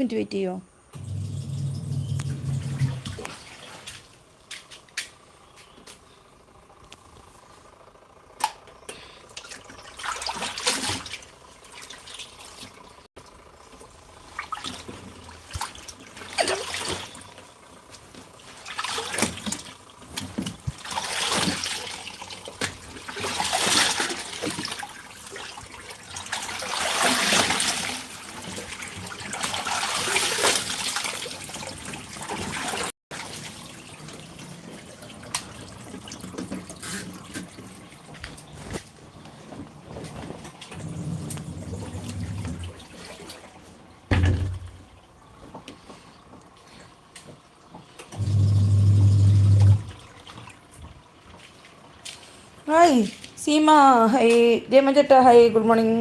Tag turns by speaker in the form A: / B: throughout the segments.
A: Minute wait hi Seema hi Raman ചേട്ടാ. Hi good morning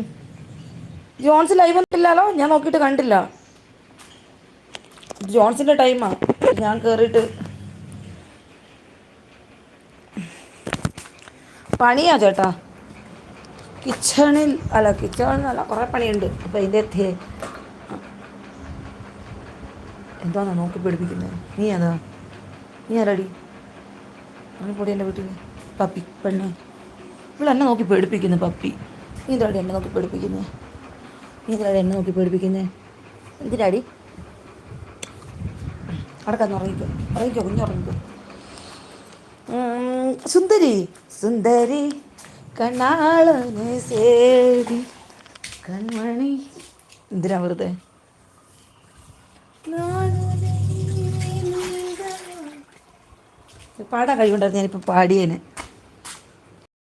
A: Johns live ഒന്നുമില്ലല്ലോ ഞാൻ നോക്കിയിട്ട് കണ്ടില്ല. ജോൺസിന്റെ ടൈമാ ഞാൻ കയറിയിട്ട് പണിയാ ചേട്ടാ. കിച്ചണിൽ അല്ല കിച്ചണിലല്ല കുറേ പണിയുണ്ട്. അപ്പോൾ അതിന്റെ എത്തിയേ എന്താണോ നോക്കി പിടിപ്പിക്കുന്നത് നീ അതാ നീ ആരാടി? പൊടി എന്റെ വീട്ടിൽ പപ്പി പെണ്ണ്. ഇവിടെ എന്നെ നോക്കി പേടിപ്പിക്കുന്നു പപ്പി. നീ എന്നെ നോക്കി പേടിപ്പിക്കുന്നത് നീ എന്നെ നോക്കി പേടിപ്പിക്കുന്നത് എന്തിനാടി? അടക്കാന്ന് ഉറങ്ങിക്കോ. ഉറങ്ങിക്കോ കുഞ്ഞുറങ്ങിക്കോ സുന്ദരി സുന്ദരി. കണ്ണാളന് സേവി കൺമണി. എന്തിനാ വെറുതെ? പാടാൻ കഴിവുണ്ടായിരുന്നു ഞാനിപ്പോൾ പാടിയേനെ.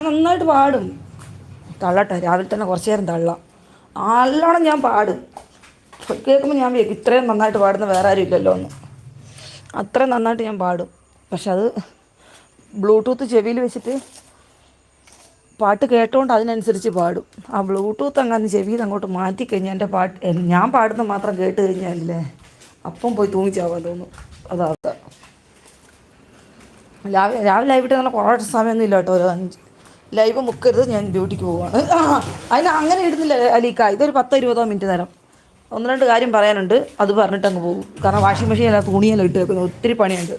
A: നന്നായിട്ട് പാടും. തള്ളട്ടെ രാവിലെ തന്നെ കുറച്ച് നേരം തള്ളാം. നല്ലോണം ഞാൻ പാടും. കേൾക്കുമ്പോൾ ഞാൻ ഇത്രയും നന്നായിട്ട് പാടുന്ന വേറെ ആരും ഇല്ലല്ലോ എന്ന്. അത്രയും നന്നായിട്ട് ഞാൻ പാടും. പക്ഷെ അത് ബ്ലൂടൂത്ത് ചെവിയിൽ വെച്ചിട്ട് പാട്ട് കേട്ടോണ്ട് അതിനനുസരിച്ച് പാടും. ആ ബ്ലൂടൂത്ത് അങ്ങ് ചെവിയിൽ അങ്ങോട്ട് മാറ്റിക്കഴിഞ്ഞാൽ എന്റെ പാട്ട് ഞാൻ പാടുന്ന മാത്രം കേട്ട് കഴിഞ്ഞാലേ അപ്പം പോയി തൂങ്ങിച്ചാവാൻ തോന്നും. അതാ രാവിലെ രാവിലെ ആയിട്ട് നല്ല കുറേ സമയമൊന്നും ഇല്ല കേട്ടോ ഒരു അഞ്ച് ലൈവ് മുക്കരുത് ഞാൻ ഡ്യൂട്ടിക്ക് പോവാണ്. ആ അതിന് അങ്ങനെ ഇടുന്നില്ല അലീക്ക. ഇതൊരു പത്തോ ഇരുപതോ മിനിറ്റ് നേരം. ഒന്ന് രണ്ട് കാര്യം പറയാനുണ്ട് അത് പറഞ്ഞിട്ട് അങ്ങ് പോകും. കാരണം വാഷിംഗ് മെഷീൻ അല്ല തുണിയെല്ലാം ഇട്ട് വെക്കുന്നത് ഒത്തിരി പണിയുണ്ട്.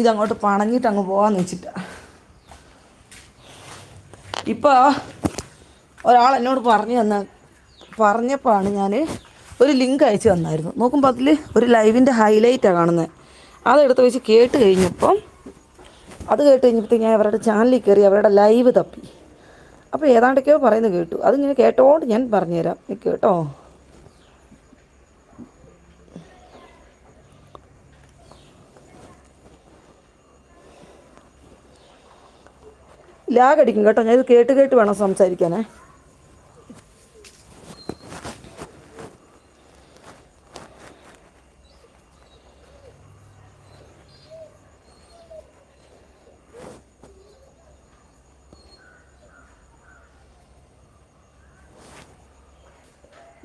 A: ഇതങ്ങോട്ട് പണഞ്ഞിട്ട് അങ്ങ് പോകാമെന്ന് വെച്ചിട്ടാ. ഇപ്പോൾ ഒരാൾ എന്നോട് പറഞ്ഞു തന്ന പറഞ്ഞപ്പോഴാണ് ഞാൻ ഒരു ലിങ്ക് അയച്ചു തന്നായിരുന്നു. നോക്കുമ്പോൾ അതിൽ ഒരു ലൈവിന്റെ ഹൈലൈറ്റാണ് കാണുന്നത് അതെടുത്ത് വെച്ച് കേട്ട് കഴിഞ്ഞപ്പം അത് കേട്ട് കഴിഞ്ഞപ്പോഴത്തേക്ക് ഞാൻ അവരുടെ ചാനലിൽ കയറി അവരുടെ ലൈവ് തപ്പി. അപ്പോൾ ഏതാണ്ടൊക്കെയോ പറയുന്നത് കേട്ടു. അതിങ്ങനെ കേട്ടോണ്ട് ഞാൻ പറഞ്ഞുതരാം. നീ കേട്ടോ? ലാഗ് അടിക്കും കേട്ടോ. ഞാൻ ഇത് കേട്ട് കേട്ട് വേണം സംസാരിക്കാനേ.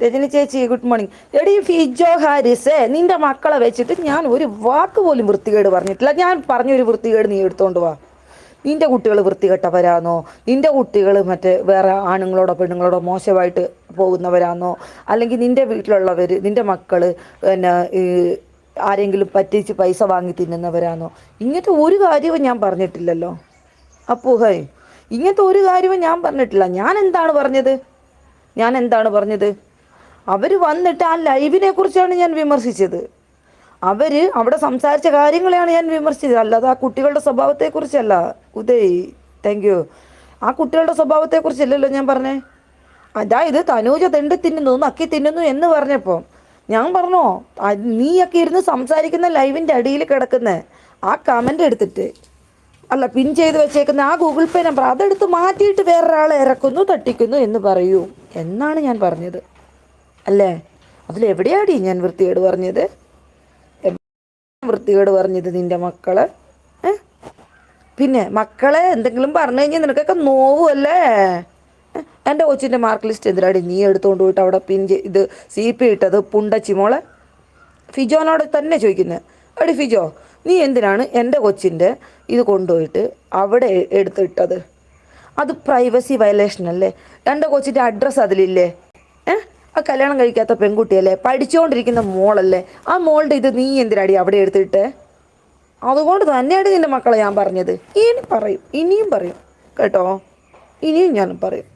A: രജനി ചേച്ചി ഗുഡ് മോർണിംഗ് എടി ഫിജോ ഹാരിസേ നിന്റെ മക്കളെ വെച്ചിട്ട് ഞാൻ ഒരു വാക്ക് പോലും വൃത്തികേട് പറഞ്ഞിട്ടില്ല. ഞാൻ പറഞ്ഞൊരു വൃത്തികേട് നീ എടുത്തോണ്ട് വാ. നിന്റെ കുട്ടികൾ വൃത്തികെട്ടവരാന്നോ? നിന്റെ കുട്ടികൾ മറ്റേ വേറെ ആണുങ്ങളോടോ പെണ്ണുങ്ങളോടോ മോശമായിട്ട് പോകുന്നവരാന്നോ? അല്ലെങ്കിൽ നിന്റെ വീട്ടിലുള്ളവർ നിന്റെ മക്കൾ പിന്നെ ആരെങ്കിലും പറ്റിച്ച് പൈസ വാങ്ങി തിന്നുന്നവരാന്നോ? ഇങ്ങനത്തെ ഒരു കാര്യവും ഞാൻ പറഞ്ഞിട്ടില്ലല്ലോ. അപ്പൂഹേ ഇങ്ങനത്തെ ഒരു കാര്യവും ഞാൻ പറഞ്ഞിട്ടില്ല. ഞാൻ എന്താണ് പറഞ്ഞത്? ഞാൻ എന്താണ് പറഞ്ഞത്? അവർ വന്നിട്ട് ആ ലൈവിനെ കുറിച്ചാണ് ഞാൻ വിമർശിച്ചത്. അവർ അവിടെ സംസാരിച്ച കാര്യങ്ങളെയാണ് ഞാൻ വിമർശിച്ചത്. അല്ലാതെ ആ കുട്ടികളുടെ സ്വഭാവത്തെക്കുറിച്ചല്ല ഉദയ് താങ്ക് യു ആ കുട്ടികളുടെ സ്വഭാവത്തെക്കുറിച്ചല്ലല്ലോ ഞാൻ പറഞ്ഞേ. അതായത് തനൂജ തെണ്ടി തിന്നുന്നു നക്കി തിന്നുന്നു എന്ന് പറഞ്ഞപ്പോൾ ഞാൻ പറഞ്ഞോ നീയൊക്കെ ഇരുന്ന് സംസാരിക്കുന്ന ലൈവിന്റെ അടിയിൽ കിടക്കുന്ന. ആ കമന്റ് എടുത്തിട്ട്. അല്ല പിൻ ചെയ്ത് വെച്ചേക്കുന്ന ആ ഗൂഗിൾ പേ നമ്പർ അതെടുത്ത് മാറ്റിയിട്ട് വേറൊരാളെ ഇറക്കുന്നു തട്ടിക്കുന്നു എന്ന് പറയൂ എന്നാണ് ഞാൻ പറഞ്ഞത്. അല്ലേ? അതിലെവിടെയാടി ഞാൻ വൃത്തികേട് പറഞ്ഞത്? വൃത്തികേട് പറഞ്ഞത് നിന്റെ മക്കൾ? പിന്നെ മക്കളെ എന്തെങ്കിലും പറഞ്ഞു കഴിഞ്ഞാൽ നിനക്കൊക്കെ നോവുമല്ലേ? എന്റെ കൊച്ചിന്റെ മാർക്ക് ലിസ്റ്റ് എന്തിനാടി നീ എടുത്തുകൊണ്ട് പോയിട്ട് അവിടെ പിൻ ഇത് സി പി ഇട്ടത് പുണ്ടച്ചി മോളെ? ഫിജോനോട് തന്നെ ചോദിക്കുന്നത് എടി ഫിജോ നീ എന്തിനാണ് എന്റെ കൊച്ചിന്റെ ഇത് കൊണ്ടുപോയിട്ട് അവിടെ എടുത്തിട്ടത്? അത് പ്രൈവസി വയലേഷൻ അല്ലേ? എന്റെ കൊച്ചിന്റെ അഡ്രസ്സ് അതിലില്ലേ? ആ കല്യാണം കഴിക്കാത്ത പെൺകുട്ടിയല്ലേ? പഠിച്ചുകൊണ്ടിരിക്കുന്ന മോളല്ലേ? ആ മോളുടെ ഇത് നീ എന്തിനാടി അവിടെ എടുത്തിട്ട്? അതുകൊണ്ട് തന്നെയാണ് നിന്റെ മക്കളെ ഞാൻ പറഞ്ഞത്. ഇനി പറയും. ഇനിയും പറയും. കേട്ടോ? ഇനിയും ഞാൻ പറയും.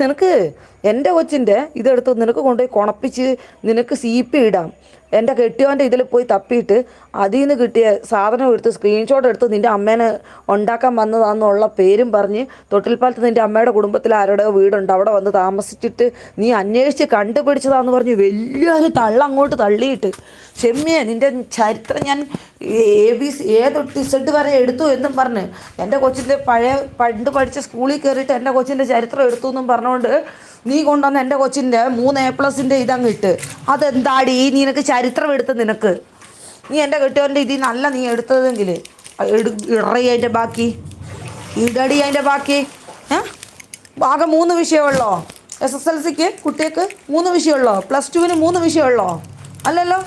A: നിനക്ക് എന്റെ കൊച്ചിന്റെ ഇതെടുത്ത് നിനക്ക് കൊണ്ടുപോയി കുണപ്പിച്ച് നിനക്ക് സി പി ഇടാം. എന്റെ കെട്ടിയോന്റെ ഇതിൽ പോയി തപ്പിയിട്ട് അതിൽ നിന്ന് കിട്ടിയ സാധനം എടുത്ത് സ്ക്രീൻഷോട്ട് എടുത്ത് നിന്റെ അമ്മേനെ ഉണ്ടാക്കാൻ വന്നതാണെന്നുള്ള പേരും പറഞ്ഞ് തൊട്ടിൽപ്പാലത്ത് നിന്റെ അമ്മയുടെ കുടുംബത്തിൽ ആരുടെ വീടുണ്ട്. അവിടെ വന്ന് താമസിച്ചിട്ട് നീ അന്വേഷിച്ച് കണ്ടുപിടിച്ചതാന്ന് പറഞ്ഞ് വലിയൊരു തള്ള അങ്ങോട്ട് തള്ളിയിട്ട്. ചെമ്മിയെ നിന്റെ ചരിത്രം ഞാൻ എ ബി സി ഏത് ടിസഡ് വരെ എടുത്തു എന്നും പറഞ്ഞ്. എന്റെ കൊച്ചിന്റെ പഴയ പണ്ട് പഠിച്ച സ്കൂളിൽ കയറിയിട്ട് എന്റെ കൊച്ചിന്റെ ചരിത്രം എടുത്തു എന്നും പറഞ്ഞുകൊണ്ട് നീ കൊണ്ടുവന്ന എന്റെ കൊച്ചിന്റെ മൂന്ന് എ പ്ലസിന്റെ ഇതങ്ങ് ഇട്ട്. അതെന്താടി? നിനക്ക് ചരിത്രം എടുത്ത് നിനക്ക്. നീ എന്റെ കെട്ടിയവന്റെ ഇതിൽ നല്ല നീ എടുത്തതെങ്കിൽ. എടു ഇടറിയ അതിന്റെ ബാക്കി. ഇടടി അതിന്റെ ബാക്കി. ആകെ മൂന്ന് വിഷയമുള്ളോ? എസ് എസ് എൽ സിക്ക് കുട്ടികൾക്ക് മൂന്ന് വിഷയമുള്ളോ? പ്ലസ് ടുവിന് മൂന്ന് വിഷയമുള്ളോ? അല്ലല്ലോ.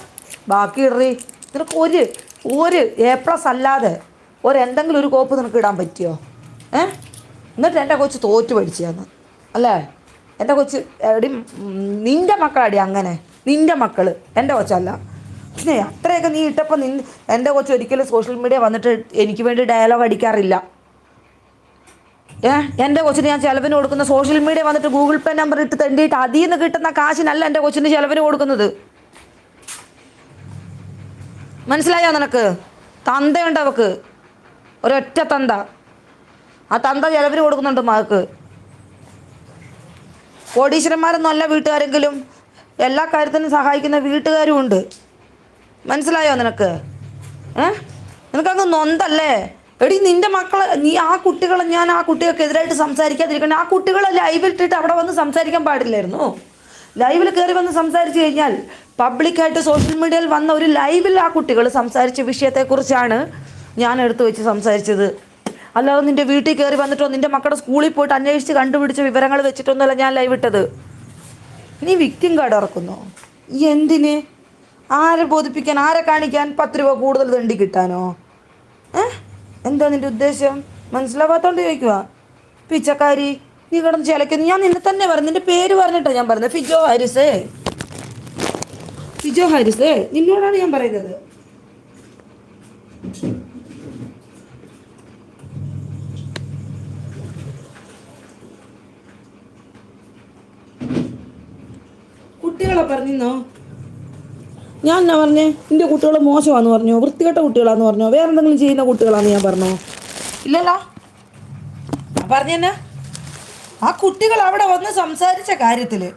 A: ബാക്കി ഇടറി. നിനക്ക് ഒരു ഒരു എ പ്ലസ് അല്ലാതെ ഒരു എന്തെങ്കിലും ഒരു കോപ്പ് നിനക്ക് ഇടാൻ പറ്റിയോ? ഏ? എന്നിട്ട് എന്റെ കൊച്ച് തോറ്റു പഠിച്ചതെന്ന് അല്ലേ? എന്റെ കൊച്ച് എടി നിന്റെ മക്കളടി അങ്ങനെ. നിന്റെ മക്കൾ എന്റെ കൊച്ചല്ല. പിന്നെ അത്രയൊക്കെ നീ ഇട്ടപ്പോൾ നിൻ എന്റെ കൊച്ച് ഒരിക്കലും സോഷ്യൽ മീഡിയ വന്നിട്ട് എനിക്ക് വേണ്ടി ഡയലോഗ് അടിക്കാറില്ല. ഏ? എന്റെ കൊച്ചിന് ഞാൻ ചിലവിന് കൊടുക്കുന്ന സോഷ്യൽ മീഡിയ വന്നിട്ട് ഗൂഗിൾ പേ നമ്പർ ഇട്ട് തണ്ടിയിട്ട് അതിൽ നിന്ന് കിട്ടുന്ന കാശിനല്ല എന്റെ കൊച്ചിന് ചിലവിന് കൊടുക്കുന്നത്. മനസ്സിലായോ നിനക്ക്? തന്തയുണ്ട് അവക്ക്. ഒരൊറ്റ തന്ത. ആ തന്ത ചിലവിന് കൊടുക്കുന്നുണ്ട് മകക്ക് കോടീശ്വരന്മാരൊന്നും വീട്ടുകാരെങ്കിലും എല്ലാ കാര്യത്തിനും സഹായിക്കുന്ന വീട്ടുകാരും ഉണ്ട് മനസ്സിലായോ നിനക്ക്? ഏ? നിനക്കങ്ങ് നൊന്തല്ലേ? എടി നിന്റെ മക്കളെ നീ ആ കുട്ടികളെ ഞാൻ ആ കുട്ടികൾക്ക് എതിരായിട്ട് സംസാരിക്കാതിരിക്കണേ ആ കുട്ടികളെ ലൈവിൽ ഇട്ടിട്ട് അവിടെ വന്ന് സംസാരിക്കാൻ പാടില്ലായിരുന്നു. ലൈവിൽ കയറി വന്ന് സംസാരിച്ചു കഴിഞ്ഞാൽ പബ്ലിക്കായിട്ട് സോഷ്യൽ മീഡിയയിൽ വന്ന ഒരു ലൈവിൽ ആ കുട്ടികൾ സംസാരിച്ച വിഷയത്തെക്കുറിച്ചാണ് ഞാൻ എടുത്തു വെച്ച് സംസാരിച്ചത്. അല്ലാതെ നിന്റെ വീട്ടിൽ കയറി വന്നിട്ടോ നിന്റെ മക്കളുടെ സ്കൂളിൽ പോയിട്ട് അന്വേഷിച്ച് കണ്ടുപിടിച്ച വിവരങ്ങൾ വെച്ചിട്ടൊന്നുമല്ല ഞാൻ ലൈവ് ഇട്ടത്. നീ വിക്ടിം കാർഡ് ഇറക്കുന്നു എന്തിന്? ആരെ ബോധിപ്പിക്കാൻ ആരെ കാണിക്കാൻ പത്ത് രൂപ കൂടുതൽ തണ്ടി കിട്ടാനോ? ഏ? എന്താ നിന്റെ ഉദ്ദേശം? മനസ്സിലാവാത്തോണ്ട് ചോദിക്കുക പിച്ചക്കാരി നീ കിടന്ന് ചിലക്കുന്നു ഞാൻ നിന്നെ തന്നെ പറഞ്ഞു നിന്റെ പേര് പറഞ്ഞിട്ടാ ഞാൻ പറഞ്ഞത്. ഫിജോ ഹാരിസേ. ഫിജോ ഹാരിസേ നിന്നോടാണ് ഞാൻ പറയുന്നത്. കുട്ടികളെ ഞാൻ എന്നാ പറഞ്ഞേ? എന്റെ കുട്ടികൾ മോശമാണെന്ന് പറഞ്ഞോ? വൃത്തികെട്ട കുട്ടികളാന്ന് പറഞ്ഞോ? വേറെ എന്തെങ്കിലും ചെയ്യുന്ന കുട്ടികളാന്ന് ഞാൻ പറഞ്ഞോ? ഇല്ലല്ലോ. പറഞ്ഞെന്നാ? ആ കുട്ടികൾ അവിടെ വന്ന് സംസാരിച്ച കാര്യത്തിൽ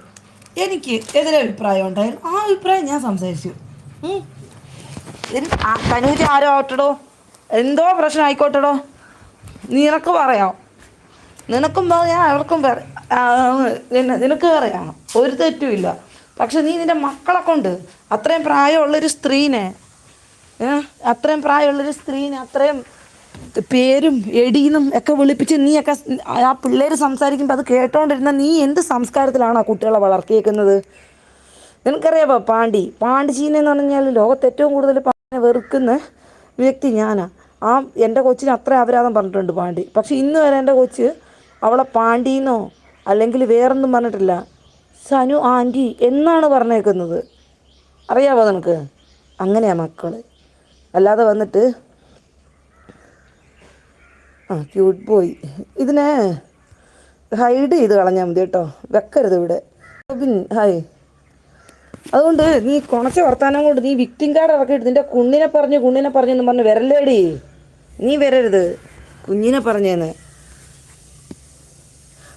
A: എനിക്ക് എതിരെ അഭിപ്രായം ഉണ്ടായിരുന്നു. ആ അഭിപ്രായം ഞാൻ സംസാരിച്ചു. തനൂജ് ആരോ ആവട്ടടോ? എന്തോ പ്രശ്നം ആയിക്കോട്ടടോ? നിനക്ക് പറയാം. നിനക്കും പറയാം അവർക്കും പറയാം. നിനക്ക് പറയാം. ഒരു തെറ്റുമില്ല പക്ഷെ നീ നിന്റെ മക്കളെ കൊണ്ട് അത്രയും പ്രായമുള്ളൊരു സ്ത്രീനെ അത്രയും പ്രായമുള്ളൊരു സ്ത്രീനെ അത്രയും പേരും എടീന്നും ഒക്കെ വിളിപ്പിച്ച് നീയൊക്കെ ആ പിള്ളേർ സംസാരിക്കുമ്പോൾ അത് കേട്ടോണ്ടിരുന്ന നീ എന്ത് സംസ്കാരത്തിലാണ് ആ കുട്ടികളെ വളർത്തിയേക്കുന്നത്? നിനക്കറിയാമോ പാണ്ടി പാണ്ഡിജീനെ എന്ന് പറഞ്ഞാൽ ലോകത്ത് ഏറ്റവും കൂടുതൽ പാണ്ടിനെ വെറുക്കുന്ന വ്യക്തി ഞാനാണ് ആ എന്റെ കൊച്ചിന് അത്ര അപരാധം പറഞ്ഞിട്ടുണ്ട് പാണ്ടി പക്ഷെ ഇന്ന് വരെ എന്റെ കൊച്ച് അവളെ പാണ്ടീന്നോ അല്ലെങ്കിൽ വേറൊന്നും പറഞ്ഞിട്ടില്ല. സനു ആന്റി എന്നാണ് പറഞ്ഞേക്കുന്നത്. അറിയാമോ നിനക്ക്? അങ്ങനെയാ മക്കൾ അല്ലാതെ വന്നിട്ട് ആ ക്യൂട്ട് പോയി ഇതിനെ ഹൈഡ് ചെയ്ത് കളഞ്ഞാൽ മതി കേട്ടോ. വെക്കരുത് ഇവിടെ. പിൻ ഹായ് അതുകൊണ്ട് നീ കുണച്ച വർത്താനം കൊണ്ട് നീ വിക്ടിം കാർഡ് ഇറക്കിയിട്ട് നിന്റെ കുണ്ണിനെ പറഞ്ഞു കുണ്ണിനെ പറഞ്ഞെന്ന് പറഞ്ഞ് വരല്ലേടി. നീ വരരുത്. കുഞ്ഞിനെ പറഞ്ഞേന്ന്.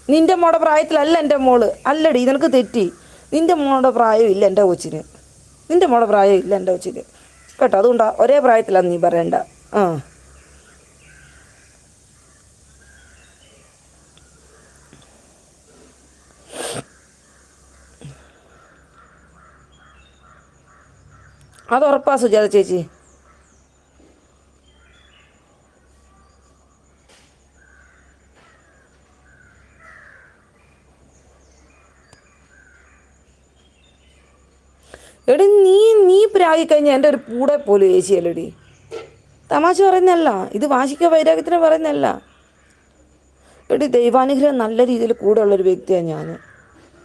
A: നിന്റെ മോടെ പ്രായത്തിലല്ല എന്റെ മോൾ. അല്ലടി നിനക്ക് തെറ്റി. നിന്റെ മോടെ പ്രായമില്ല എന്റെ കൊച്ചിന്. നിന്റെ മോടെ പ്രായമില്ല എന്റെ കൊച്ചിന്. കേട്ടോ അതുകൊണ്ടാ ഒരേ പ്രായത്തിലാണ് നീ പറയണ്ട. ആ. അത് ഉറപ്പാ സുജാത ചേച്ചി. എടി നീ നീ പ്രാഗിക്കഴിഞ്ഞാൽ എന്റെ ഒരു പൂടെ പോലും ചേച്ചിയല്ലടി തമാശ പറയുന്നല്ല ഇത് വാശിക്ക വൈരാഗ്യത്തിന് പറയുന്നല്ല എടി ദൈവാനുഗ്രഹം നല്ല രീതിയിൽ കൂടെ ഉള്ളൊരു വ്യക്തിയാണ് ഞാൻ.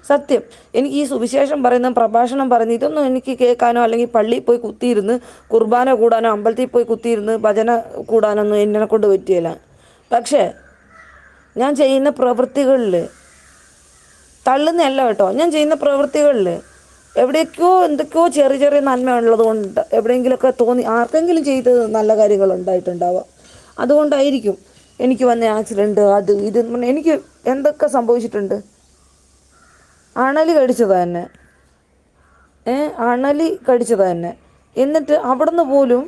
A: സത്യം എനിക്ക് ഈ സുവിശേഷം പറയുന്ന പ്രഭാഷണം പറയുന്ന ഇതൊന്നും എനിക്ക് കേൾക്കാനോ അല്ലെങ്കിൽ പള്ളിയിൽ പോയി കുത്തിയിരുന്ന് കുർബാന കൂടാനോ അമ്പലത്തിൽ പോയി കുത്തിയിരുന്ന് ഭജന കൂടാനൊന്നും എന്നെ കൊണ്ട് പറ്റിയില്ല. പക്ഷേ ഞാൻ ചെയ്യുന്ന പ്രവൃത്തികളിൽ തള്ളുന്നതല്ല കേട്ടോ. ഞാൻ ചെയ്യുന്ന പ്രവൃത്തികളിൽ എവിടേക്കോ എന്തൊക്കെയോ ചെറിയ ചെറിയ നന്മ ഉള്ളത് കൊണ്ട് എവിടെയെങ്കിലുമൊക്കെ തോന്നി ആർക്കെങ്കിലും ചെയ്ത് നല്ല കാര്യങ്ങൾ ഉണ്ടായിട്ടുണ്ടാവാം. അതുകൊണ്ടായിരിക്കും എനിക്ക് വന്ന ആക്സിഡന്റ് അത് ഇത് എനിക്ക് എന്തൊക്കെ സംഭവിച്ചിട്ടുണ്ട്? അണലി കടിച്ചത് തന്നെ ഏ അണലി കടിച്ചത് തന്നെ എന്നിട്ട് അവിടുന്ന് പോലും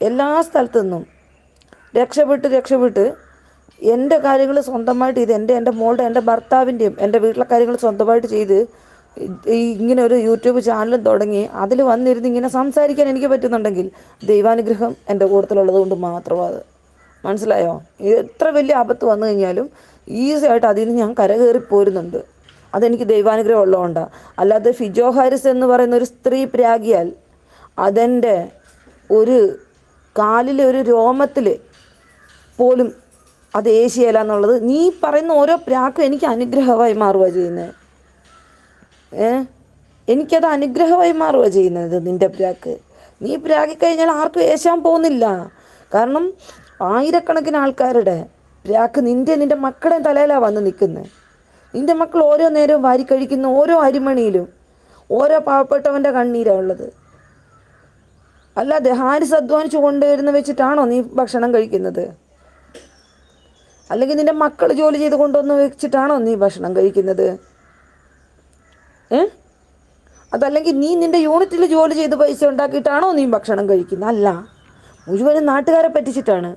A: എല്ലാ സ്ഥലത്തു നിന്നും രക്ഷപ്പെട്ട് രക്ഷപ്പെട്ട് എന്റെ കാര്യങ്ങൾ സ്വന്തമായിട്ട് ചെയ്ത് എന്റെ എന്റെ മോളുടെ എന്റെ ഭർത്താവിന്റെയും എന്റെ വീട്ടിലെ കാര്യങ്ങൾ സ്വന്തമായിട്ട് ചെയ്ത് ഇങ്ങനെ ഒരു യൂട്യൂബ് ചാനലും തുടങ്ങി അതിൽ വന്നിരുന്ന് ഇങ്ങനെ സംസാരിക്കാൻ എനിക്ക് പറ്റുന്നുണ്ടെങ്കിൽ ദൈവാനുഗ്രഹം എന്റെ കൂട്ടത്തിലുള്ളത് കൊണ്ട് മാത്രമാണ് മനസ്സിലായോ? എത്ര വലിയ ആപത്ത് വന്നു കഴിഞ്ഞാലും ഈസി ആയിട്ട് അതിൽ നിന്ന് ഞാൻ കരകയറി പോരുന്നുണ്ട്. അതെനിക്ക് ദൈവാനുഗ്രഹം ഉള്ളതുകൊണ്ടാണ് അല്ലാതെ ഫിജോ ഹാരിസ് എന്ന് പറയുന്ന ഒരു സ്ത്രീ പ്രാഗിയാൽ അതെന്റെ ഒരു കാലിലെ ഒരു രോമത്തിൽ പോലും അത് ഏശിയല്ല എന്നുള്ളത് നീ പറയുന്ന ഓരോ പ്രാക്കും എനിക്ക് അനുഗ്രഹമായി മാറുക ചെയ്യുന്നത് എനിക്കത് അനുഗ്രഹമായി മാറുക ചെയ്യുന്നത് നിന്റെ പ്രാക്ക് നീ പ്രാഗിക്കഴിഞ്ഞാൽ ആർക്കും ഏശാൻ പോകുന്നില്ല. കാരണം ആയിരക്കണക്കിന് ആൾക്കാരുടെ പ്രാക്ക് നിന്റെ നിന്റെ മക്കളുടെ തലയിലാണ് വന്ന് നിൽക്കുന്നത് നിന്റെ മക്കൾ ഓരോ നേരവും വാരി കഴിക്കുന്ന ഓരോ അരിമണിയിലും ഓരോ പാവപ്പെട്ടവന്റെ കണ്ണീരാണ് ഉള്ളത്. അല്ലാതെ ഹാരിസ് അധ്വാനിച്ചു കൊണ്ടുവരുന്ന വെച്ചിട്ടാണോ നീ ഭക്ഷണം കഴിക്കുന്നത്? അല്ലെങ്കിൽ നിന്റെ മക്കൾ ജോലി ചെയ്ത് കൊണ്ടുവന്ന് വെച്ചിട്ടാണോ നീ ഭക്ഷണം കഴിക്കുന്നത്? അതല്ലെങ്കിൽ നീ നിന്റെ യൂണിറ്റിൽ ജോലി ചെയ്ത് പൈസ ഉണ്ടാക്കിയിട്ടാണോ നീ ഭക്ഷണം കഴിക്കുന്നത് അല്ല. മുഴുവനും നാട്ടുകാരെ പറ്റിച്ചിട്ടാണ്.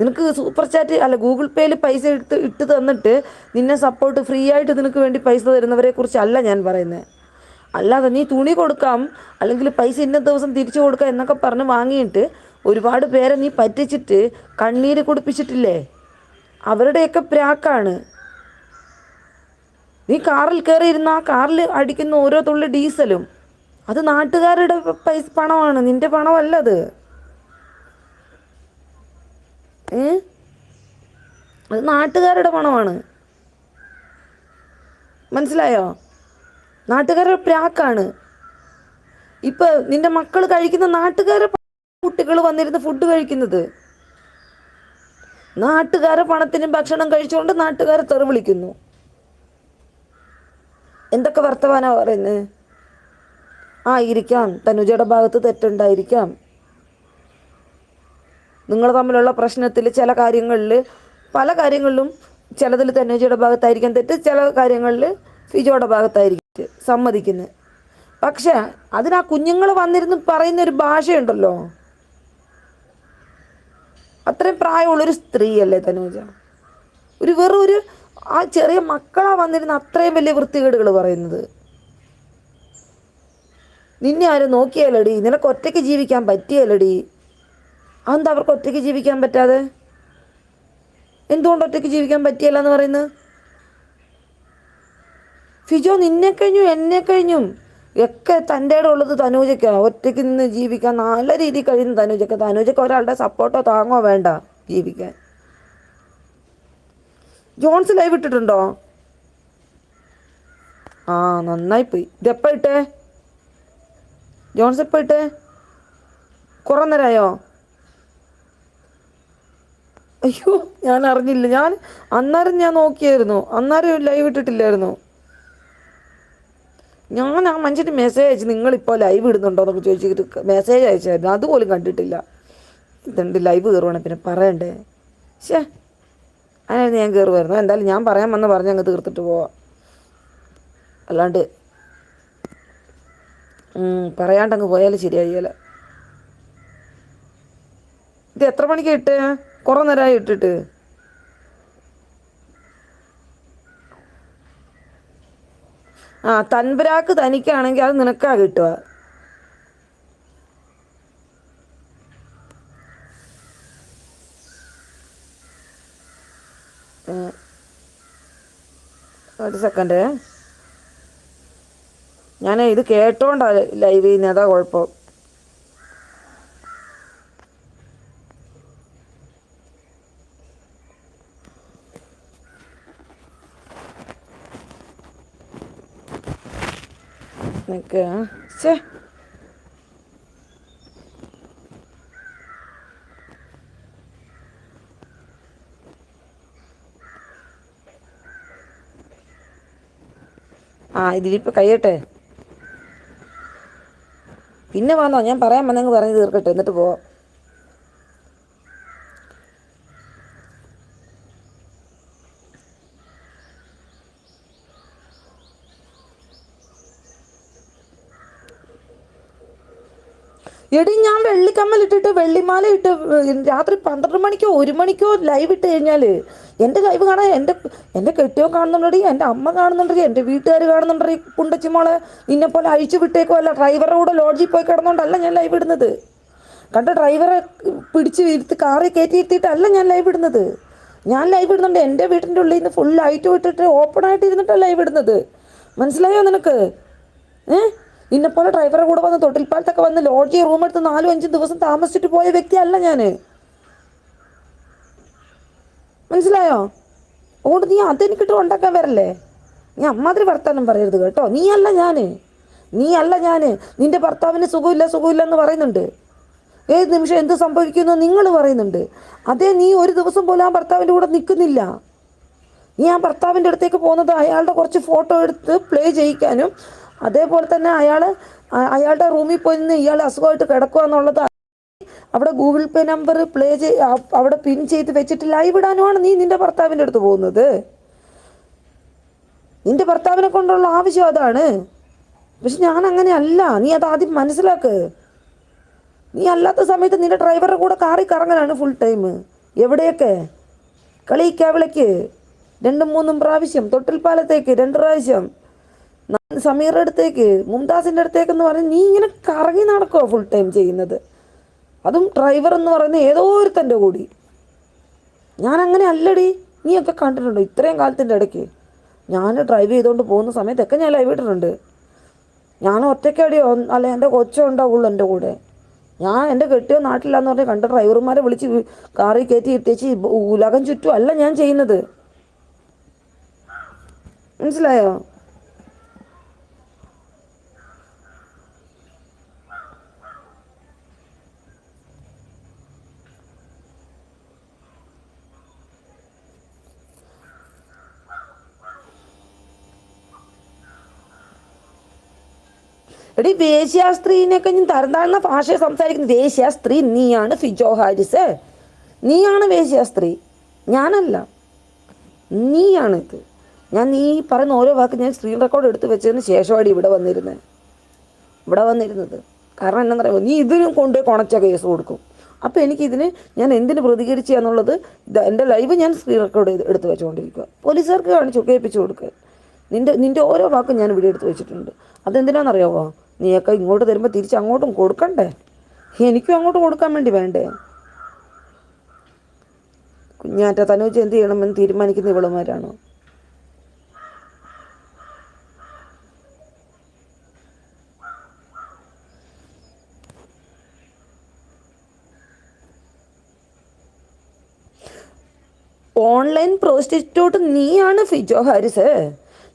A: നിനക്ക് സൂപ്പർ ചാറ്റ് അല്ല ഗൂഗിൾ പേയിൽ പൈസ എടുത്ത് ഇട്ട് തന്നിട്ട് നിന്നെ സപ്പോർട്ട് ഫ്രീ ആയിട്ട് നിനക്ക് വേണ്ടി പൈസ തരുന്നവരെ കുറിച്ചല്ല ഞാൻ പറയുന്നത് അല്ലാതെ നീ തുണി കൊടുക്കാം അല്ലെങ്കിൽ പൈസ ഇന്ന ദിവസം തിരിച്ചു കൊടുക്കാം എന്നൊക്കെ പറഞ്ഞ് വാങ്ങിയിട്ട് ഒരുപാട് പേരെ നീ പറ്റിച്ചിട്ട് കണ്ണീര് കുടിപ്പിച്ചിട്ടില്ലേ? അവരുടെയൊക്കെ പ്രാക്കാണ്. നീ കാറിൽ കയറിയിരുന്ന ആ കാറിൽ അടിക്കുന്ന ഓരോ തുള്ളി ഡീസലും. അത് നാട്ടുകാരുടെ പൈസ പണമാണ്. നിന്റെ പണമല്ല അത് ഏ? അത് നാട്ടുകാരുടെ പണമാണ്. മനസ്സിലായോ? നാട്ടുകാരുടെ പ്രാക്കാണ്. ഇപ്പൊ നിന്റെ മക്കൾ കഴിക്കുന്ന നാട്ടുകാരെ കുട്ടികൾ വന്നിരുന്ന് ഫുഡ് കഴിക്കുന്നത്. നാട്ടുകാരെ പണത്തിനും ഭക്ഷണം കഴിച്ചുകൊണ്ട് നാട്ടുകാരെ തെറി വിളിക്കുന്നു എന്തൊക്കെ വർത്തമാനമാണ് പറയുന്നത് ആ ഇരിക്കാം. തനുജയുടെ ഭാഗത്ത് തെറ്റുണ്ടായിരിക്കാം. നിങ്ങൾ തമ്മിലുള്ള പ്രശ്നത്തിൽ ചില കാര്യങ്ങളിൽ പല കാര്യങ്ങളിലും ചിലതിൽ തനുജയുടെ ഭാഗത്തായിരിക്കാം തെറ്റ് ചില കാര്യങ്ങളിൽ ഫിജോയുടെ ഭാഗത്തായിരിക്കും സമ്മതിക്കുന്നത്. പക്ഷേ അതിനാ കുഞ്ഞുങ്ങൾ വന്നിരുന്ന് പറയുന്ന ഒരു ഭാഷയുണ്ടല്ലോ. അത്രയും പ്രായമുള്ളൊരു സ്ത്രീയല്ലേ തനുജ. ഒരു വെറും ഒരു ആ ചെറിയ മക്കളാ വന്നിരുന്ന അത്രയും വലിയ വൃത്തികേടുകൾ പറയുന്നത്. നിന്നെ ആരും നോക്കിയാലടി നിനക്ക് ഒറ്റയ്ക്ക് ജീവിക്കാൻ പറ്റിയാലടി. അതെന്താ അവർക്ക് ഒറ്റയ്ക്ക് ജീവിക്കാൻ പറ്റാതെ? എന്തുകൊണ്ട് ഒറ്റയ്ക്ക് ജീവിക്കാൻ പറ്റിയല്ല എന്ന് പറയുന്നത്? ഫിജോ നിന്നെ കഴിഞ്ഞും എന്നെ കഴിഞ്ഞും. ഒക്കെ തന്റെ ഉള്ളത് തനൂജയ്ക്കാണ് ഒറ്റയ്ക്ക് നിന്ന് ജീവിക്കാൻ നല്ല രീതിയിൽ കഴിയുന്ന തനൂജയ്ക്ക്. തനൂജയ്ക്ക് ഒരാളുടെ സപ്പോർട്ടോ താങ്ങോ വേണ്ട ജീവിക്കാൻ. ജോൺസ് ലൈവ് ഇട്ടിട്ടുണ്ടോ? ആ നന്നായി പോയി ഇതെപ്പോൾ ഇട്ടേ? ജോൺസ് എപ്പോൾ ഇട്ടേ? കുറേ നേരമായോ അയ്യോ ഞാൻ അറിഞ്ഞില്ല. ഞാൻ അന്നേരം ഞാൻ നോക്കിയായിരുന്നു. അന്നേരം ലൈവ് ഇട്ടിട്ടില്ലായിരുന്നു. ഞാൻ ആ മനുഷ്യന് മെസ്സേജ് അയച്ചു നിങ്ങളിപ്പോൾ ലൈവ് ഇടുന്നുണ്ടോ? എന്നൊക്കെ ചോദിച്ചിട്ട് മെസ്സേജ് അയച്ചായിരുന്നു. അതുപോലും കണ്ടിട്ടില്ല. ഇതുണ്ട് ലൈവ് കയറുവാണ് പിന്നെ പറയണ്ടേ? ശേ അതിനായിരുന്നു ഞാൻ കയറുമായിരുന്നു എന്തായാലും ഞാൻ പറയാൻ വന്ന് പറഞ്ഞ് അങ്ങ് തീർത്തിട്ട് പോവാം. അല്ലാണ്ട് പറയാണ്ടങ്ങ് പോയാലും ശരിയായില്ല. ഇത് എത്ര മണിക്ക് ഇട്ട്? കുറേ നേരമായി ഇട്ടിട്ട്. ആ തൻപുരാക്ക് തനിക്കാണെങ്കിൽ അത് നിനക്കാ കിട്ടുക. ഒരു സെക്കൻഡ് ഞാൻ ഇത് കേട്ടോണ്ടാ ലൈവ് ചെയ്യുന്നത് അതാ കുഴപ്പം. നിക്ക് ഛേ. ഇതിലിപ്പോൾ കഴിയട്ടെ പിന്നെ വന്നോ ഞാൻ പറയാൻ വന്നെങ്കിൽ പറഞ്ഞ് തീർക്കട്ടെ എന്നിട്ട് പോവാം എടി ഞാൻ വെള്ളിക്കമ്മൽ ഇട്ടിട്ട് വെള്ളിമാല ഇട്ട് രാത്രി പന്ത്രണ്ട് മണിക്കോ ഒരു മണിക്കോ ലൈവ് ഇട്ട് കഴിഞ്ഞാൽ എന്റെ ലൈവ് കാണാൻ എന്റെ എന്റെ കെട്ടിയോ കാണുന്നുണ്ടെങ്കിൽ എന്റെ അമ്മ കാണുന്നുണ്ടെങ്കിൽ എന്റെ വീട്ടുകാർ കാണുന്നുണ്ടെങ്കിൽ കുണ്ടച്ചിമോളെ നിന്നെ പോലെ അഴിച്ചു വിട്ടേക്കോ അല്ല ഡ്രൈവറുടെ കൂടെ ലോഡ്ജിൽ പോയി കിടന്നുകൊണ്ടല്ല ഞാൻ ലൈവ് ഇടുന്നത്. കണ്ട ഡ്രൈവറെ പിടിച്ച് ഇരുത്ത് കാറിൽ കയറ്റി ഇരുത്തിയിട്ടല്ല ഞാൻ ലൈവ് ഇടുന്നത്. ഞാൻ ലൈവ് ഇടുന്നുണ്ട്. എന്റെ വീട്ടിന്റെ ഉള്ളിൽ നിന്ന് ഫുൾ ലൈറ്റ് വിട്ടിട്ട് ഓപ്പൺ ആയിട്ട് ഇരുന്നിട്ടാണ് ലൈവ് ഇടുന്നത്. മനസ്സിലായോ നിനക്ക്? ഏഹ് നിന്നെപ്പോലെ ഡ്രൈവറെ കൂടെ വന്ന് തൊട്ടിൽപ്പാലത്തൊക്കെ വന്ന് ലോഡ്ജി റൂം എടുത്ത് നാലും അഞ്ചും ദിവസം താമസിച്ചിട്ട് പോയ വ്യക്തിയല്ല ഞാൻ മനസ്സിലായോ? അതുകൊണ്ട് നീ അതെനിക്കിട്ട് ഉണ്ടാക്കാൻ വരല്ലേ? നീ അമ്മാതിരി വർത്താനം പറയരുത് കേട്ടോ. നീ അല്ല ഞാൻ നീ അല്ല ഞാൻ നിന്റെ ഭർത്താവിന് സുഖമില്ല സുഖമില്ല എന്ന് പറയുന്നുണ്ട്. ഏത് നിമിഷം എന്ത് സംഭവിക്കുന്നു നിങ്ങൾ പറയുന്നുണ്ട്. അതേ നീ ഒരു ദിവസം പോലും ആ ഭർത്താവിന്റെ കൂടെ നിൽക്കുന്നില്ല. നീ ആ ഭർത്താവിന്റെ അടുത്തേക്ക് പോകുന്നത് അയാളുടെ കുറച്ച് ഫോട്ടോ എടുത്ത് പ്ലേ ചെയ്യിക്കാനും അതേപോലെ തന്നെ അയാൾ അയാളുടെ റൂമിൽ പോയി നിന്ന് ഇയാൾ അസുഖമായിട്ട് കിടക്കുക എന്നുള്ളത് അവിടെ ഗൂഗിൾ പേ നമ്പർ പ്ലേ ചെയ് അവിടെ പിൻ ചെയ്ത് വെച്ചിട്ട് ലൈവ് ഇടാനുമാണ് നീ നിന്റെ ഭർത്താവിന്റെ അടുത്ത് പോകുന്നത്. നിന്റെ ഭർത്താവിനെ കൊണ്ടുള്ള ആവശ്യം അതാണ്. പക്ഷെ ഞാൻ അങ്ങനെ അല്ല നീ അത് ആദ്യം മനസ്സിലാക്ക്. നീ അല്ലാത്ത സമയത്ത് നിന്റെ ഡ്രൈവറുടെ കൂടെ കാറി കറങ്ങലാണ് ഫുൾ ടൈം എവിടെയൊക്കെ? കളിക്കാവിളയ്ക്ക് രണ്ടും മൂന്നും പ്രാവശ്യം. തൊട്ടിൽപ്പാലത്തേക്ക് രണ്ട് പ്രാവശ്യം. സമീറുടെ അടുത്തേക്ക്. മുംതാസിന്റെ അടുത്തേക്ക് എന്ന് പറഞ്ഞ് നീ ഇങ്ങനെ കറങ്ങി നടക്കുമോ ഫുൾ ടൈം ചെയ്യുന്നത്. അതും ഡ്രൈവർ എന്ന് പറയുന്ന ഏതോ ഒരുത്തന്റെ കൂടി. ഞാൻ അങ്ങനെ അല്ലടി നീയൊക്കെ കണ്ടിട്ടുണ്ടോ? ഇത്രയും കാലത്തിന്റെ ഇടയ്ക്ക് ഞാൻ ഡ്രൈവ് ചെയ്തുകൊണ്ട് പോകുന്ന സമയത്തൊക്കെ ഞാൻ ലൈവ് ഇട്ടിട്ടുണ്ട്. ഞാൻ ഒറ്റയ്ക്കടിയോ അല്ല എന്റെ കൊച്ചുണ്ടാവുള്ളൂ എന്റെ കൂടെ. ഞാൻ എന്റെ കെട്ടിയോ നാട്ടിലാന്ന് പറഞ്ഞ് കണ്ട ഡ്രൈവർമാരെ വിളിച്ച് കാറിൽ കയറ്റി ഇട്ടേച്ച് ഉലകം ചുറ്റും അല്ല ഞാൻ ചെയ്യുന്നത്. മനസ്സിലായോ? എടി വേശ്യാസ്ത്രീനെയൊക്കെ ഞാൻ തരം താഴ്ന്ന ഭാഷ വേശ്യ സ്ത്രീ നീയാണ് ഫിജോ ഹാരിസ്. നീയാണ് വേശ്യ സ്ത്രീ. ഞാനല്ല. നീയാണിത് ഞാൻ നീ പറയുന്ന ഓരോ വാക്ക് ഞാൻ സ്ക്രീൻ റെക്കോർഡ് എടുത്ത് വെച്ചതിന് ശേഷമാണ് ഇവിടെ വന്നിരുന്നത് ഇവിടെ വന്നിരുന്നത്. കാരണം എന്താണെന്ന് പറയുമ്പോൾ നീ ഇതിനും കൊണ്ടുപോയി കൊണച്ച കേസ് കൊടുക്കും. അപ്പോൾ എനിക്കിതിന് ഞാൻ എന്തിന് പ്രതികരിച്ചു എന്നുള്ളത് എന്റെ ലൈവ് ഞാൻ സ്ക്രീൻ റെക്കോർഡ് ചെയ്ത് എടുത്ത് വെച്ചുകൊണ്ടിരിക്കുക പോലീസുകാർക്ക് കാണിച്ചു കേൾപ്പിച്ചു കൊടുക്കുക. നിന്റെ നിന്റെ ഓരോ വാക്കും ഞാൻ ഇവിടെ എടുത്ത് വെച്ചിട്ടുണ്ട്. അതെന്തിനാണെന്നറിയാമോ നീയൊക്കെ ഇങ്ങോട്ട് തരുമ്പോൾ തിരിച്ച് അങ്ങോട്ടും കൊടുക്കണ്ടേ? എനിക്കും അങ്ങോട്ട് കൊടുക്കാൻ വേണ്ടി വേണ്ടേ? കുഞ്ഞാറ്റ തനുവച്ച് എന്ത് ചെയ്യണമെന്ന് തീരുമാനിക്കുന്ന ഇവളുമാരാണോ? ഓൺലൈൻ പ്രോസ്റ്റിറ്റ്യൂട്ട് നീയാണ് ഫിജോ ഹാരിസ്.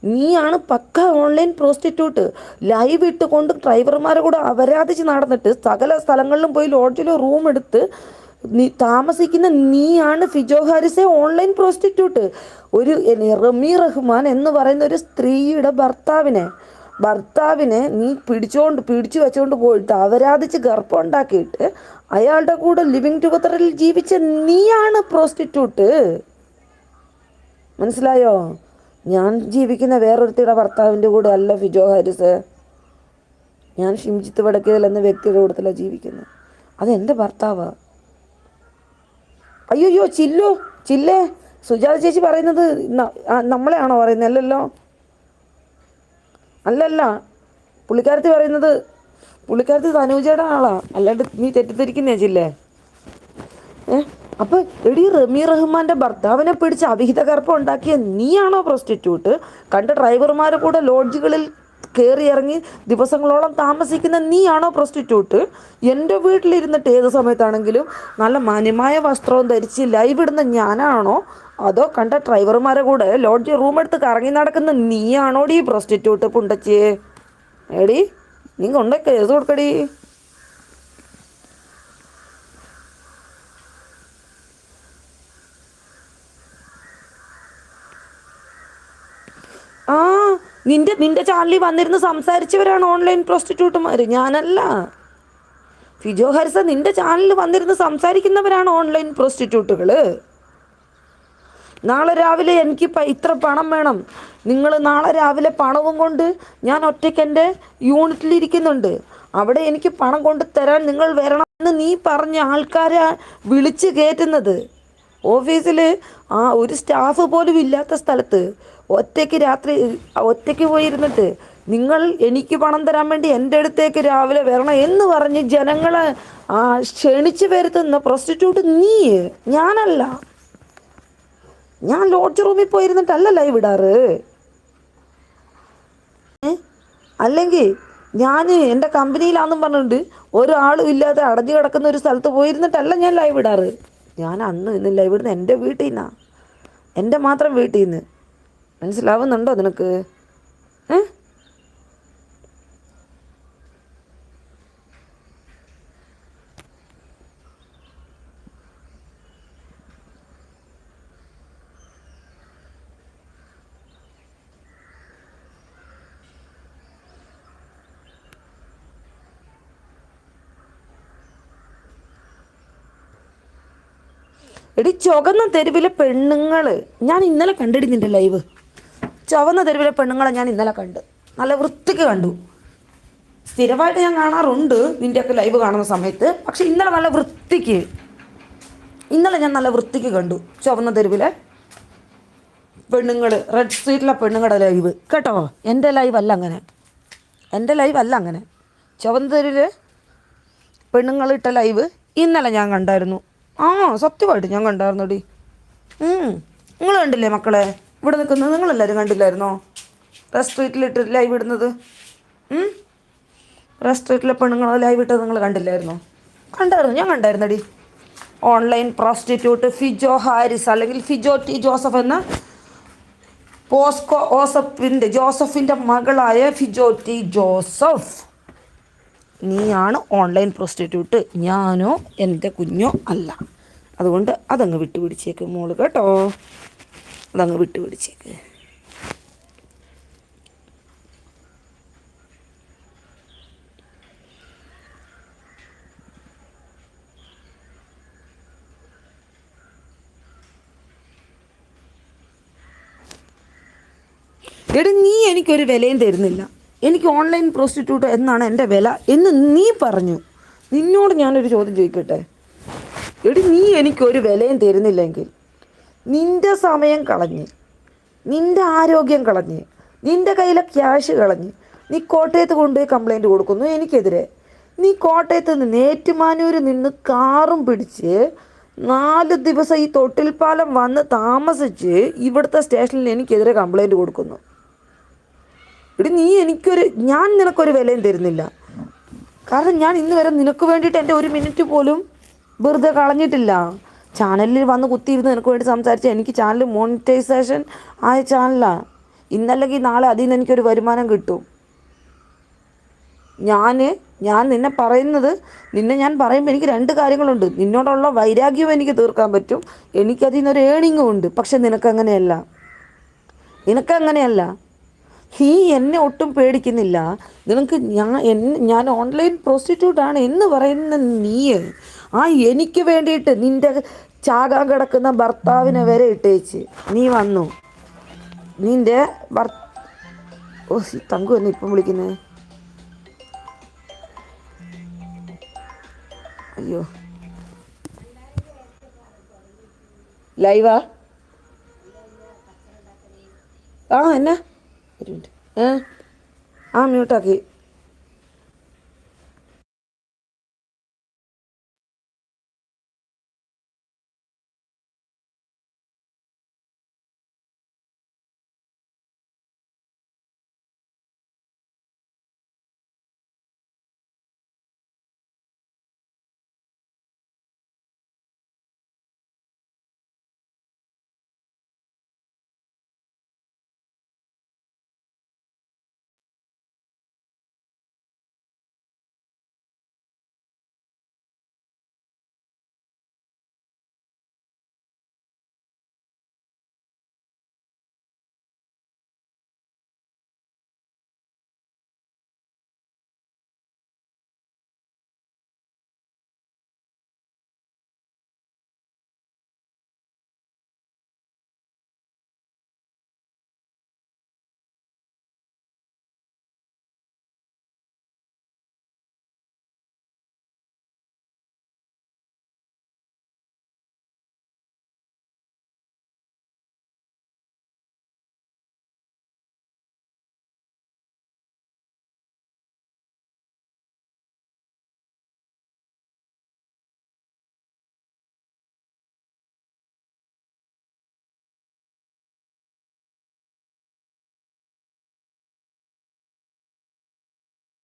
A: നീയാണ് പക്ക ഓൺലൈൻ പ്രോസ്റ്റിറ്റ്യൂട്ട് ലൈവ് ഇട്ടുകൊണ്ട് ഡ്രൈവർമാരെ കൂടെ അവരാധിച്ച് നടന്നിട്ട് സകല സ്ഥലങ്ങളിലും പോയി ലോഡ്ജിൽ റൂം എടുത്ത് നീ താമസിക്കുന്ന നീയാണ് ഫിജോ ഹാരിസെ ഓൺലൈൻ പ്രോസ്റ്റിറ്റ്യൂട്ട് ഒരു റമി റഹ്മാൻ എന്ന് പറയുന്ന ഒരു സ്ത്രീയുടെ ഭർത്താവിനെ ഭർത്താവിനെ നീ പിടിച്ചോണ്ട് പിടിച്ചു വെച്ചുകൊണ്ട് പോയിട്ട് അവരാധിച്ച് ഗർഭം ഉണ്ടാക്കിയിട്ട് അയാളുടെ കൂടെ ലിവിങ് ടുഗദറിൽ ജീവിച്ച നീയാണ് പ്രോസ്റ്റിറ്റ്യൂട്ട് മനസ്സിലായോ? ഞാൻ ജീവിക്കുന്ന വേറൊരുത്തിയുടെ ഭർത്താവിന്റെ കൂടെ അല്ല ഫിജോ ഹാരിസ്. ഞാൻ ഷിംജിത്ത് വടക്കേതിൽ എന്ന വ്യക്തിയുടെ കൂടത്തിലാണ് ജീവിക്കുന്നത് അതെന്റെ അയ്യോ ചില്ലു ചില്ലേ? സുജാത ചേച്ചി പറയുന്നത് നമ്മളെയാണോ പറയുന്നത് അല്ലല്ലോ. അല്ലല്ല. പുള്ളിക്കാരത്തി പറയുന്നത് പുള്ളിക്കാരത്തി തനൂജയുടെ ആളാ. അല്ലാണ്ട് നീ തെറ്റിദ്ധരിക്കുന്നേ ചില്ലേ? ഏഹ് അപ്പോൾ എടി റമി റഹ്മാന്റെ ഭർത്താവിനെ പിടിച്ച് അവിഹിത ഗർഭം ഉണ്ടാക്കിയ നീയാണോ പ്രോസ്റ്റിറ്റ്യൂട്ട് കണ്ട ഡ്രൈവർമാരെ കൂടെ ലോഡ്ജുകളിൽ കയറി ഇറങ്ങി ദിവസങ്ങളോളം താമസിക്കുന്ന നീയാണോ പ്രോസ്റ്റിറ്റ്യൂട്ട് എന്റെ വീട്ടിലിരുന്നിട്ട് ഏത് സമയത്താണെങ്കിലും നല്ല മാന്യമായ വസ്ത്രവും ധരിച്ച് ലൈവ് ഇടുന്ന ഞാനാണോ? അതോ കണ്ട ഡ്രൈവർമാരെ കൂടെ ലോഡ്ജ് റൂം എടുത്ത് കറങ്ങി നടക്കുന്ന നീയാണോടി പ്രോസ്റ്റിറ്റ്യൂട്ട് പുണ്ടച്ചിയെ? എടി നീ കൊണ്ട കേസ് കൊടുക്കടി ആ നിന്റെ നിന്റെ ചാനലിൽ വന്നിരുന്ന് സംസാരിച്ചവരാണ് ഓൺലൈൻ പ്രോസ്റ്റിറ്റ്യൂട്ടുമാർ ഞാനല്ല. ഫിജോ ഹരിസ നിന്റെ ചാനലിൽ വന്നിരുന്ന് സംസാരിക്കുന്നവരാണ് ഓൺലൈൻ പ്രോസ്റ്റിറ്റ്യൂട്ടുകൾ നാളെ രാവിലെ എനിക്ക് ഇത്ര പണം വേണം. നിങ്ങൾ നാളെ രാവിലെ പണവും കൊണ്ട് ഞാൻ ഒറ്റയ്ക്ക് എന്റെ യൂണിറ്റിലിരിക്കുന്നുണ്ട് അവിടെ എനിക്ക് പണം കൊണ്ട് തരാൻ നിങ്ങൾ വരണം എന്ന് നീ പറഞ്ഞ ആൾക്കാരെ വിളിച്ച് കയറ്റുന്നത്. ഓഫീസിൽ ആ ഒരു സ്റ്റാഫ് പോലും ഇല്ലാത്ത സ്ഥലത്ത് ഒറ്റയ്ക്ക് രാത്രി ഒറ്റയ്ക്ക് പോയിരുന്നിട്ട് നിങ്ങൾ എനിക്ക് പണം തരാൻ വേണ്ടി എന്റെ അടുത്തേക്ക് രാവിലെ വരണം എന്ന് പറഞ്ഞ് ജനങ്ങളെ ക്ഷണിച്ച് വരുത്തുന്ന പ്രൊസ്റ്റിറ്റ്യൂട്ട് നീ. ഞാനല്ല. ഞാൻ ലോഡ്ജ് റൂമിൽ പോയിരുന്നിട്ടല്ല ലൈവ് ഇടാറ്? അല്ലെങ്കിൽ ഞാൻ എന്റെ കമ്പനിയിലാന്നും പറഞ്ഞിട്ട് ഒരാളും ഇല്ലാതെ അടഞ്ഞു കിടക്കുന്ന ഒരു സ്ഥലത്ത് പോയിരുന്നിട്ടല്ല ഞാൻ ലൈവ് ഇടാറ്. ഞാൻ അന്ന് ഇന്ന് ലൈവ് ഇടുന്നത് എന്റെ വീട്ടിൽ നിന്നാണ് എന്റെ മാത്രം വീട്ടിൽ നിന്ന് മനസ്സിലാവുന്നുണ്ടോ നിനക്ക്? ഏ? എടി ചുകന്ന തെരുവിലെ പെണ്ണുങ്ങൾ. ഞാൻ ഇന്നലെ കണ്ടിടി ലൈവ്. ചുവന്ന തെരുവിലെ പെണ്ണുങ്ങളെ ഞാൻ ഇന്നലെ കണ്ട്. നല്ല വൃത്തിക്ക് കണ്ടു. സ്ഥിരമായിട്ട് ഞാൻ കാണാറുണ്ട് നിന്റെയൊക്കെ ലൈവ് കാണുന്ന സമയത്ത്. പക്ഷെ ഇന്നലെ നല്ല വൃത്തിക്ക് ഇന്നലെ ഞാൻ നല്ല വൃത്തിക്ക് കണ്ടു. ചുവന്ന തെരുവിലെ പെണ്ണുങ്ങൾ റെഡ് സ്ട്രീറ്റിലെ പെണ്ണുങ്ങളുടെ ലൈവ് കേട്ടോ? എന്റെ ലൈവ് അല്ല അങ്ങനെ. എന്റെ ലൈവ് അല്ല അങ്ങനെ. ചുവന്ന തെരുവിൽ പെണ്ണുങ്ങളിട്ട ലൈവ് ഇന്നലെ ഞാൻ കണ്ടായിരുന്നു. ആ സത്യമായിട്ട് ഞാൻ കണ്ടായിരുന്നു ഡി നിങ്ങൾ കണ്ടില്ലേ മക്കളെ? ഇവിടെ നിൽക്കുന്നത് നിങ്ങളെല്ലാവരും കണ്ടില്ലായിരുന്നോ? റെസ്റ്റ് സ്ട്രീറ്റിലിട്ട് ലൈവ് ഇടുന്നത്. റെസ്റ്റോറന്റിലെ പെണ്ണുങ്ങളെ ലൈവ് ഇട്ടത് നിങ്ങൾ കണ്ടില്ലായിരുന്നോ? കണ്ടായിരുന്നു ഞാൻ കണ്ടായിരുന്നടി. ഓൺലൈൻ പ്രോസ്റ്റിറ്റ്യൂട്ട് ഫിജോ ഹാരിസ് അല്ലെങ്കിൽ ഫിജോ ടി ജോസഫ് എന്ന പോസ്കോ ഓസഫിന്റെ ജോസഫിന്റെ മകളായ ഫിജോ ടി ജോസഫ്. നീയാണ് ഓൺലൈൻ പ്രോസ്റ്റിറ്റ്യൂട്ട് ഞാനോ എന്റെ കുഞ്ഞോ അല്ല. അതുകൊണ്ട് അതങ്ങ് വിട്ടുപിടിച്ചേക്ക് മോൾ കേട്ടോ. അതങ്ങ് വിട്ടുപിടിച്ചേക്ക്. എടി നീ എനിക്കൊരു വിലയും തരുന്നില്ല. എനിക്ക് ഓൺലൈൻ പ്രോസ്റ്റിറ്റ്യൂട്ട് എന്നാണ് എന്റെ വില എന്ന് നീ പറഞ്ഞു. നിന്നോട് ഞാനൊരു ചോദ്യം ചോദിക്കട്ടെ? എടി നീ എനിക്കൊരു വിലയും തരുന്നില്ലെങ്കിൽ നിന്റെ സമയം കളഞ്ഞ് നിന്റെ ആരോഗ്യം കളഞ്ഞ് നിന്റെ കയ്യിലെ ക്യാഷ് കളഞ്ഞ് നീ കോട്ടയത്ത് കൊണ്ടുപോയി കംപ്ലൈന്റ് കൊടുക്കുന്നു എനിക്കെതിരെ. നീ കോട്ടയത്ത് നിന്ന് ഏറ്റുമാനൂർ നിന്ന് കാറും പിടിച്ച് നാല് ദിവസം ഈ തൊട്ടിൽപ്പാലം വന്ന് താമസിച്ച് ഇവിടുത്തെ സ്റ്റേഷനിൽ എനിക്കെതിരെ കംപ്ലൈന്റ് കൊടുക്കുന്നു. എടി നീ എനിക്കൊരു ഞാൻ നിനക്കൊരു വിലയും തരുന്നില്ല. കാരണം ഞാൻ ഇന്ന് വരെ നിനക്ക് വേണ്ടിയിട്ട് എന്റെ ഒരു മിനിറ്റ് പോലും വെറുതെ കളഞ്ഞിട്ടില്ല. ചാനലിൽ വന്ന് കുത്തിയിരുന്ന് നിനക്ക് വേണ്ടി സംസാരിച്ച എനിക്ക് ചാനൽ മോണിറ്റൈസേഷൻ ആയ ചാനലാണ് ഇന്നല്ലെങ്കിൽ നാളെ അതിൽ നിന്ന് എനിക്കൊരു വരുമാനം കിട്ടും. ഞാൻ ഞാൻ നിന്നെ പറയുന്നത് നിന്നെ ഞാൻ പറയുമ്പോൾ എനിക്ക് രണ്ട് കാര്യങ്ങളുണ്ട്. നിന്നോടുള്ള വൈരാഗ്യവും എനിക്ക് തീർക്കാൻ പറ്റും. എനിക്കതിൽ നിന്നൊരു ഏണിങ്ങും ഉണ്ട്. പക്ഷെ നിനക്കങ്ങനെയല്ല. നിനക്കങ്ങനെയല്ല. നീ എന്നെ ഒട്ടും പേടിക്കുന്നില്ല. നിനക്ക് ഞാൻ ഞാൻ ഓൺലൈൻ പ്രോസ്റ്റിറ്റ്യൂട്ടാണ് എന്ന് പറയുന്ന നീ ആ എനിക്ക് വേണ്ടിയിട്ട് നിന്റെ ചാകാൻ കിടക്കുന്ന ഭർത്താവിനെ വരെ ഇട്ടേച്ച്. നീ വന്നു. നിന്റെ ഭർ ഓ തങ്കു എന്നെ ഇപ്പം വിളിക്കുന്നത് അയ്യോ. ലൈവാ? ആ എന്നാ? ഒരു മിനിറ്റ്. ഏ? ആ മ്യൂട്ടാക്കി.